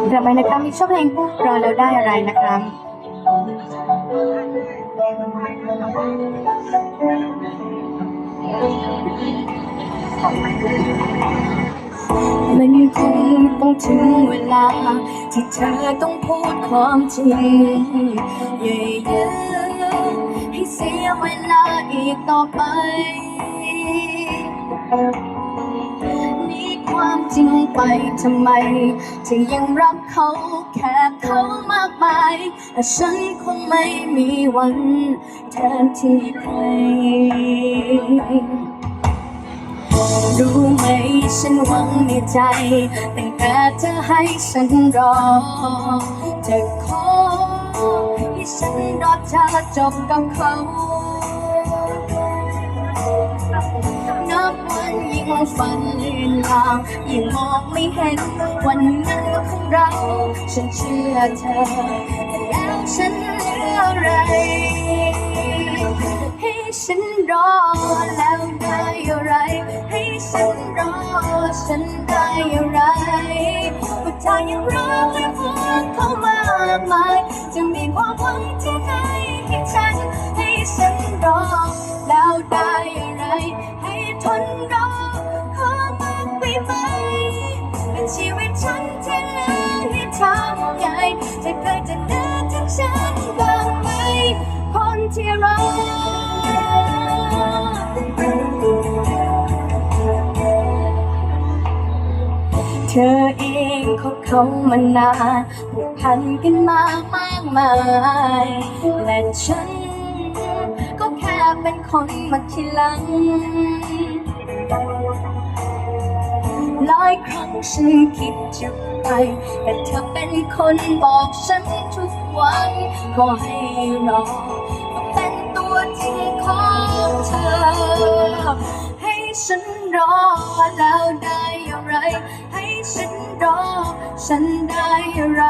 ต่อไปนะครับมีช่วงเพลงรอแล้วได้อะไรนะครับมันคงต้องถึงเวลา ที่เธอต้องพูดความจริงอย่าเยอะให้เสียเวลาอีกต่อไป ความจริงไปทำไมถึงยังรักเขาแค่เขามากมายแต่ฉันคงไม่มีวันแทนที่ใครรู้ไหมฉันหวังในใจตั้งแต่เธอให้ฉันรอเธอขอให้ฉันรอเธอจบกับเขา ฝันลืนลางยิ่งมองไม่เห็น วันนั้นของเรา ฉันเชื่อเธอแต่แล้วฉันเหลืออะไร ให้ฉันรอแล้วได้อะไร ให้ฉันรอฉันได้อะไรว่าเธอยังรักและพูดเข้ามากมาย จะมีความหวังที่ไหนให้ฉันให้ฉันรอ วิตฉันที่เหลือให้ทำไงจะเคยจะนึกถึงฉันบ้างไหม คนที่รักเธอเองคบเขามานานผูกพันกันมามากมาย และฉันก็แค่เป็นคนมาทีหลัง หลายครั้งฉันคิดจะไป แต่เธอเป็นคนบอกฉันทุกวันขอให้รอก็เป็นตัวจริงของเธอ ให้ฉันรอแล้วได้อะไร ให้ฉันรอ ฉันได้อะไร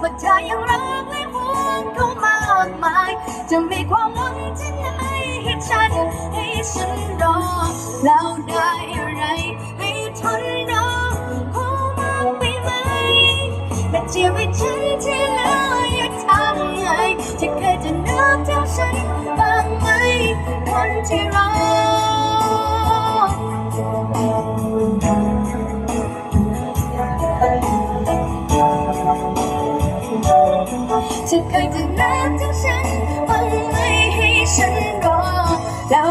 ว่าเธอยังรักและห่วงเขามากมาย จะมีความหวังที่ไหนให้ฉัน ให้ฉันรอแล้วได้ ชีวิตฉันที่เหลืออยากทำไงจะเคยจะนึกถึงฉันบ้างไหมคนที่รอจะเคยจะนึกถึงฉันบ้างไหมให้ฉันรอแล้ว